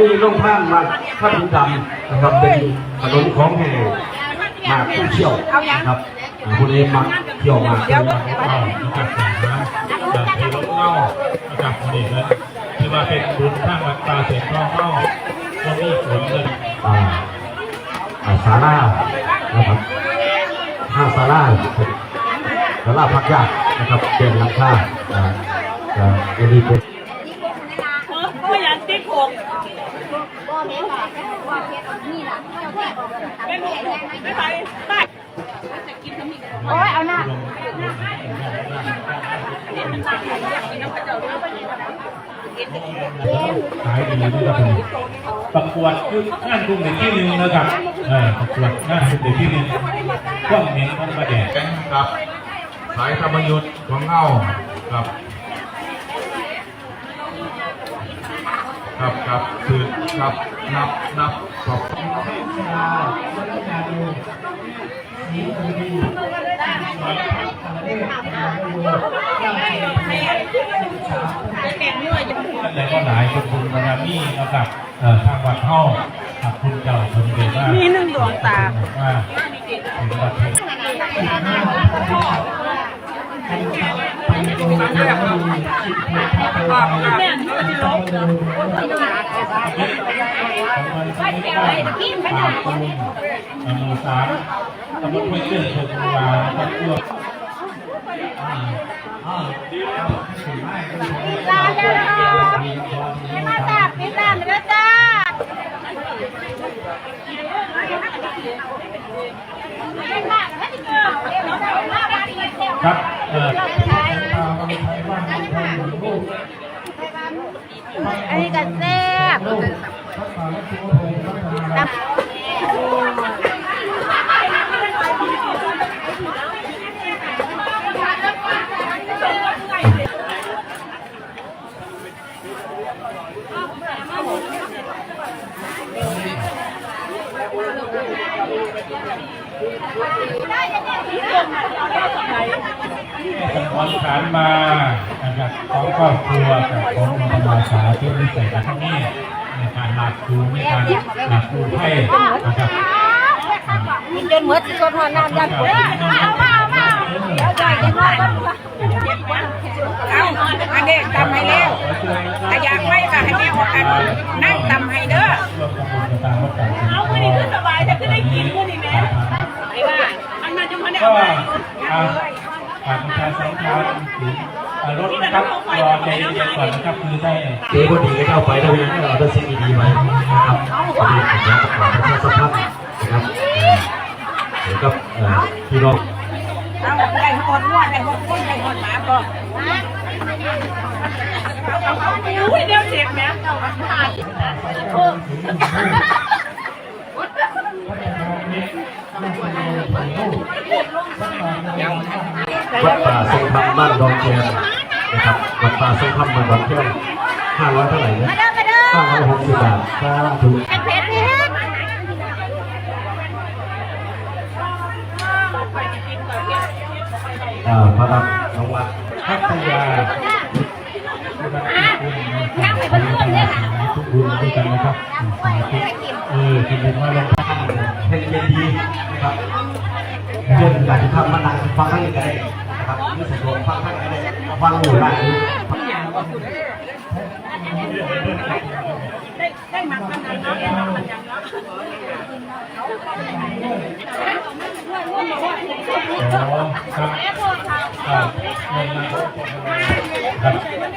มีลงท่านมาท่านดำนะครับเป็นขนมของแห่มาผู้เชี่ยวนะครับผู้เล่นมักเที่ยวมากเลยนะครับก็นะครับแต่นะแบบที่รถเล่านะครับนี่นะที่ว่าเป็นบุญข้างตาเสร็จก็เข้าก็มีผลเลยอ่าอ่าศาลานะครับห้าศาลาเป็นศาลาพักยากนะครับเป็นหลังคาอ่าอ่าอันนี้เป็น ก็ยันติ๊กหก บ่แม่ค่ะบ่เพชรนี่ล่ะเจ้าแม่บอกว่าทำ ไม่ แม่ หก แม่ ไม่ไปได้ โอ้ยเอาหน้า ขายดีนะครับผมประกวดคืองานกลุ่มเด็กที่หนึ่งนะครับเออประกวดงานกลุ่มเด็กที่หนึ่งพวกเน้นต้องมาแดกครับ สายธรรมยุทธ์ของเงาครับ ครับครับคือครับนับนับขอบคุณครับ แต่ก็หลายคนคุณบารมีนะครับทางวัดห้องขับคุณเก่าคนเดียวว่ามีหนึ่งดวงตาว่าถึงวัดให้แม่นที่ลบขอนก็ไม่ได้ปาอมูสา ตำบลห้วยเตื้อนโชกุวานะครับพวาจ้ามาตาปิดตาเด้อจ้าเล่นมากให้ดิเกิเล่นมากมากดีเซลครับเอ่ออันนี้ก็แซ่บ น้ำสังวรฐานมานะครับของครอบครัวกับของธรรมาสาที่มีใส่กันทั้งนี้ในการหลักคูในการหลักคูให้นะครับกินจนหมดสิคนหอน้ำยัดปวด เอาอันเด็กทำให้แล้วแต่อยากไว้ค่ะให้แม่ออกกันนั่งทำให้เด้อร่วมกับบุญตามวัดป่าศรีเอาวันนี้คือสบายแต่ก็ได้กินวันนี้แม่ไอ้บ้านอันนั้นจะมาได้เอาไปผ่านการสัมภาษณ์ถึงรถนะครับรอใจเย็นก่อนนะครับคือได้เจ๊ก็ดีก็จะเอาไปแล้วนะเราต้สิ่งดีๆไว้นะครับวันนี้ผมจะประกอบประชาสัมพันธ์นะครับเดี๋ยวกับเอ่อพี่น้อง เอาได้คนนวดได้คนคนได้คนหมาก็อุ้ยเดี๋ยวเจ็บแม่วัดป่าทรงธรรมบ้านดอนแคนนะครับวัดป่าทรงธรรมบ้านดอนแคนห้าร้อยเท่าไหร่นะมาเด้อมาเด้อห้าร้อยหกสิบบาทถ้าถูกพชรเพชร อ่า พระรับรางวัลพัทยาทุกบุญด้วยกันนะครับเออคุณบุญมาลงท่านเพลงเย็นดีนะครับเรื่องการที่ทำมานั่งฟังท่านก็ได้นะครับนี่สะดวกฟังท่านก็ได้ฟังหมู่ได้ ได้ได้หมักมันนั้นเนาะได้หมักมันยังเนาะครับครับครับ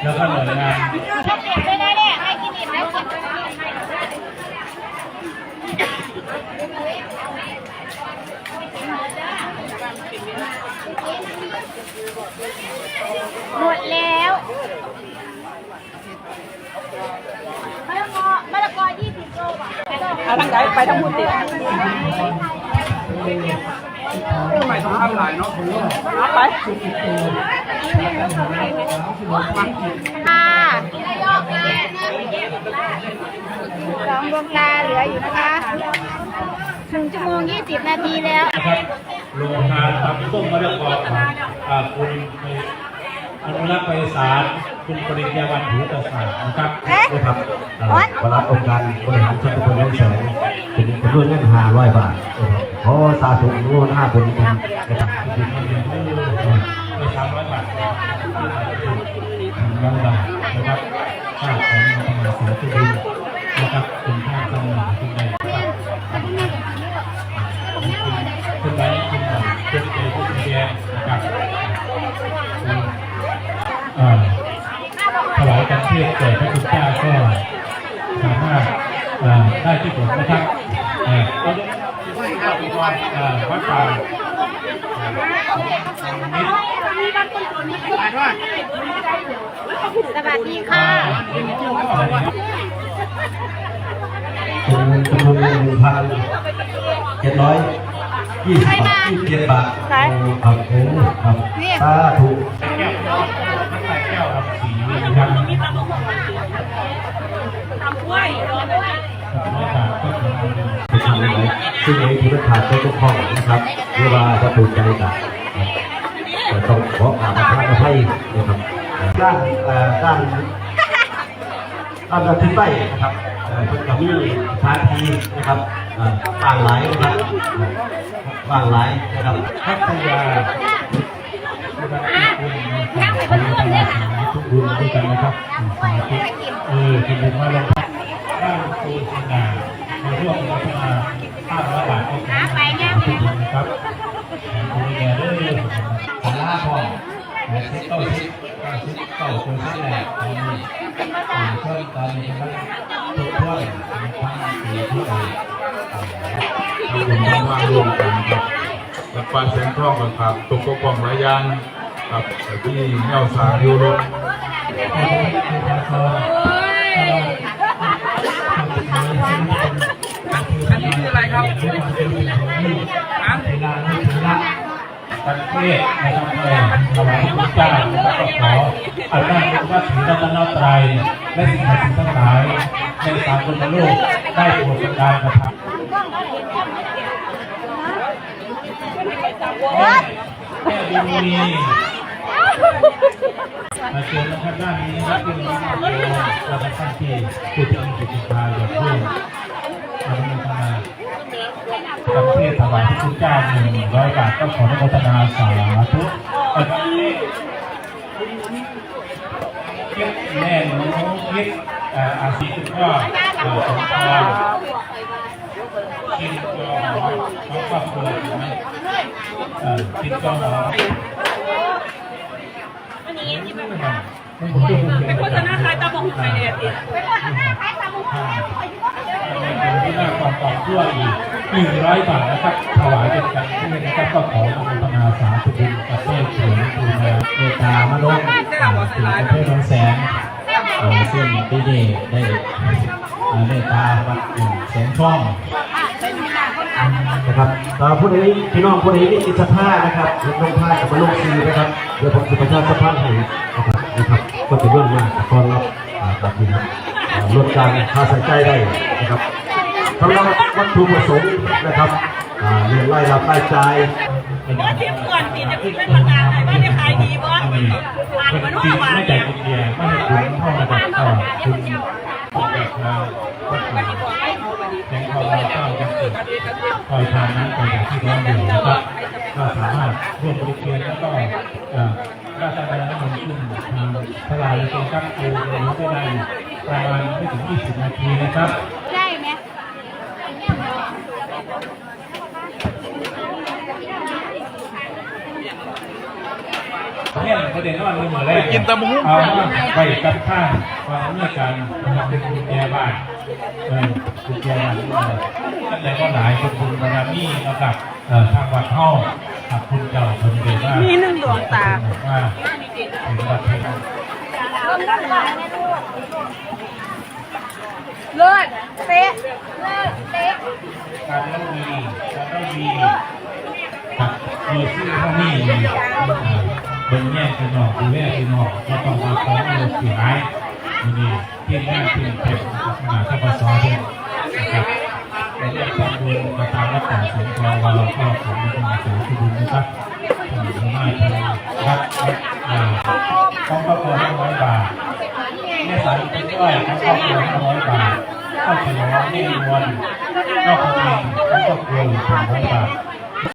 แล้วก็หน่วยงานไม่ได้เลยให้กินอิ่มแล้วกินหมดแล้วมะละกอมะละกอยี่สิบโลอะ เอา ทางไหนไปทางพุทธิไปทางไหนเนาะเอาไปค่ะสองดวงตาเหลืออยู่นะคะหนึ่งชั่วโมงยี่สิบนาทีแล้วนะครับโรงงานทำต้มมะละกอของอ่าคุณอนุรักษ์ไปสาร คุณปริญญาวันหูตศาสตร์นะครับนะครับเอ่อประหลัดองค์การบริหารส่วนตำบลน้องแสงเป็นจำนวนเงินห้าร้อยบาทนะครับขอสาธุอนุโมทนาบุญกันนะครับไปสามร้อยบาทสามร้อยบาทนะครับค่าของธรรมศาสตร์ทุดินนะครับเป็นค่าสมุนทุนใดนะครับคุณใดคุณใดคุณใดคุณแดงนะครับ ทศแก่พระคุณเจ้าก็สามารถได้ที่ผมนะครับเอ่อก็ได้เอ่อวัดป่าสวัสดีค่ะเป็นจำนวนเงินหนึ่งพันเจ็ดร้อยยี่สิบบาทยี่สิบเจ็ดบาทครับผมครับสาธุแก้วใส่แก้วครับสีนะครับทำกล้วยไม่ขาดำ ซึ่งในที่ประธานก็ทุกข้องนะครับเรียกว่าจะถูใจกันแต่ต้องขออาบน้ำให้นะครับด้านด้านด้านด้านทิศใต้นะครับเอ่อนกับมีสาทีนะครับต่างหลายนะครับเอ่างหลายนะครับพัทยานะครับคุณนะครับทุกบุญด้วยกันนะครับสาธุเออคุณบุญมาลง บ้านตูนสินามาร่วมพัฒนาข้าวระบาดก็ขอทุกบุญนะครับคุณแก่เด้อสาราพ่อแม่สิบเก้าสิบเก้าสิบเก้าตัวเส้นแหลกตอนนี้เพิ่มตอนนี้นะครับทุกท่วนทั้งสี่ที่เอ่ยทุกคนมามารวมกันครับวัดป่าแสงทองกับครับตกปกป้องหลายยางครับแต่ที่แนวสางอยู่รถ ประเทศนะครับเออถวายพระเจ้านะครับก็ขออำนาจพระถือรัตนตรัยและสิ่งศักดิ์สิทธิ์ทั้งหลายในสามคนโลกได้โปรดบันดาลกระทำแม่แม่บุญมีมาเชิญนะครับด้านนี้นะครับเป็นน้องโยและท่านที่ผู้ที่มีจิตวิญญาณอย่างเพื่อน กำเทศถวายพระคุณเจ้าหนึ่งร้อยบาทก็ขออนุโมทนาสาธุอันนี้คิดแม่หนูคิดเอ่ออาชีพคุณพ่อเออสมพรคิดก็เขาครอบครัวถูกไหมเอ่อคิดก็หมอเป็นโฆษณาขายตะบงไทยเนี่ยติเป็นโฆษณาขายตะบงไทยที่หน้าความปลอดชั่วอีก หนึ่งร้อยบาทนะครับถวายเป็นการช่วยนะครับก็ขออนุโมทนาสาธุบุญประเทศเฉลิมภูมิเมตตามนุษย์ถึงประเทศน้องแสงเอ่อซึ่งที่นี่ได้เอ่อเมตตาวัดอยู่แสงช่องนะครับเอ่อผู้ใดพี่น้องผู้ใดมีจิตศรัทธานะครับลงท่ากับมาลงซีนะครับเดี๋ยวผมจะประชาสัมพันธ์ให้นะครับนะครับ ก็จะเรื่องมากตอนรับอ่าแบบนี้ครับอ่าลดการค่าใช้จ่ายได้นะครับ สำหรับวัตถุประสงค์นะครับเรื่องรายรับรายจ่ายว่าเทียบก่อนสิจะเป็นประกาศให้ว่าจะขายดีบ่อ่านมาด้วยว่าไม่จากอินเดียไม่ได้คุณพ่อมาจากต่อคุณจากทาวัดป่าแสงทองเราเจ้าจังเกิดคอยทานนั้นไปจากที่ร้อนอยู่นะครับก็สามารถร่วมบริการแล้วก็ราชการน้ำมันขึ้นทางพระลายตรงกับคูเรียนรู้ได้ประมาณไม่ถึง 20 นาทีนะครับ ได้ไหม เนี่ยประเด็นว่าเมื่อแรกกินตะมุ้งเอาไปกับข้างว่าเมื่อการเป็นกุญแจบ้านเออกุญแจบ้านแต่ก็หลายคนคุณบารมีนะครับเออทางวัดห้องขับคุณเจ้าคนเดียวว่ามีหนึ่งดวงตาว่าถึงวัดที่เลิศเป๊ะเลิศเป๊ะการเล่นมีการเล่นมีมีชื่อเท่านี้ เป็นแง่คือนนอกดูแลคือนนอกก็ต้องมาของเราเสียหายนี่ที่งานที่เป็นขนาดข้าพเจ้าเนี่ยนะครับแต่เรื่องความบุญมาตามรักษาสังฆเราเราก็ขอมีความสาธุบุญนะครับขอให้ทางครับอ่าของครอบครัวห้าร้อยบาทแม่สายเป็นก้อยของครอบครัวห้าร้อยบาทข้าวเขียวแม่นวลนอกจากนี้ของครอบครัวหนึ่งร้อยบาท